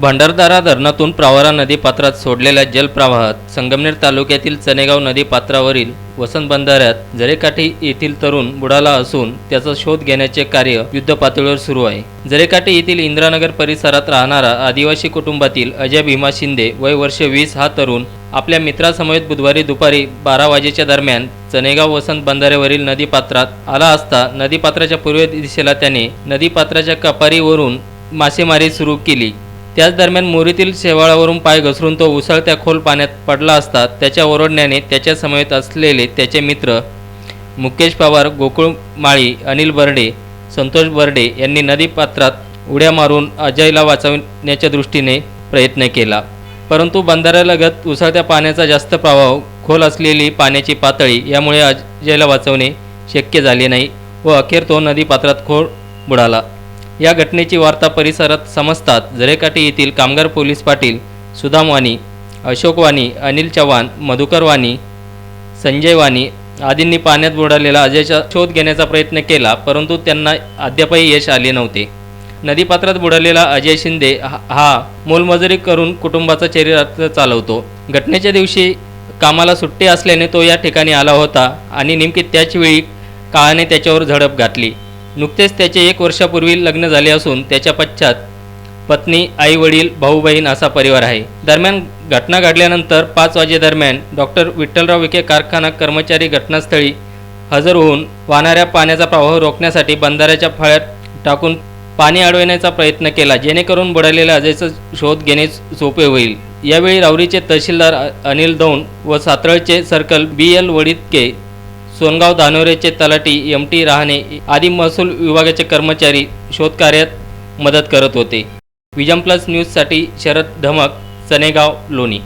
भंडारदारा धरणातून प्रावरा नदीपात्रात सोडलेल्या जलप्रवाहात संगमनेर तालुक्यातील चनेगाव नदीपात्रावरील वसंत बंधाऱ्यात जरेकाठी येथील तरुण बुडाला असून त्याचा शोध घेण्याचे कार्य युद्ध पातळीवर सुरू आहे. जरेकाठी येथील इंद्रानगर परिसरात राहणारा आदिवासी कुटुंबातील अजय भीमा शिंदे वय वर्ष वीस हा तरुण आपल्या मित्रासमवेत बुधवारी दुपारी बारा वाजेच्या दरम्यान चनेगाव वसंत बंधाऱ्यावरील नदीपात्रात आला असता नदीपात्राच्या पूर्व दिशेला त्याने नदीपात्राच्या कपारीवरून मासेमारी सुरू केली. त्याच दरम्यान मोरीतील शेवाळावरून पाय घसरून तो उसळत्या खोल पाण्यात पडला असता त्याच्या ओरडण्याने त्याच्या समवेत असलेले त्याचे मित्र मुकेश पवार गोकुळ माळी अनिल बर्डे संतोष बर्डे यांनी नदीपात्रात उड्या मारून अजयला वाचवण्याच्या दृष्टीने प्रयत्न केला. परंतु बंधाऱ्यालगत उसळत्या पाण्याचा जास्त प्रभाव खोल असलेली पाण्याची पातळी यामुळे अजयला वाचवणे शक्य झाले नाही व अखेर तो नदीपात्रात खोल बुडाला. या घटनेची वार्ता परिसरात समजतात. जरेकाठी येथील कामगार पोलीस पाटील सुदाम वाणी अशोक वाणी अनिल चव्हाण मधुकर वाणी संजय वाणी आदींनी पाण्यात बुडालेला अजयचा शोध घेण्याचा प्रयत्न केला परंतु त्यांना अद्यापही यश आले नव्हते. नदीपात्रात बुडालेला अजय शिंदे हा- हा मोलमजुरी करून कुटुंबाचा चरित्र चालवतो. घटनेच्या दिवशी कामाला सुट्टी असल्याने तो या ठिकाणी आला होता आणि नेमकी त्याच वेळी काळाने त्याच्यावर झडप घातली. नुकतेच त्याचे एक वर्षापूर्वी लग्न झाले असून त्याच्या पश्चात पत्नी आई वडील भाऊ बहीण असा परिवार आहे. दरम्यान घटना घडल्यानंतर पाच वाजेदरम्यान डॉक्टर विठ्ठलराव विखे कारखाना कर्मचारी घटनास्थळी हजर होऊन वाहणाऱ्या पाण्याचा प्रवाह रोखण्यासाठी बंधाऱ्याच्या फळ्यात टाकून पाणी अडवण्याचा प्रयत्न केला जेणेकरून बुडालेल्या अजयचा शोध घेणे सोपे होईल. यावेळी राऊरीचे तहसीलदार अनिल दौंड व सातळचे circle B L Waditke Songaon धानोरेचे तलाठी एम टी रहाणे आदी महसूल विभागाचे कर्मचारी शोधकार्यात मदत करत होते. विजम प्लस न्यूजसाठी शरद धमक सनेगाव लोणी.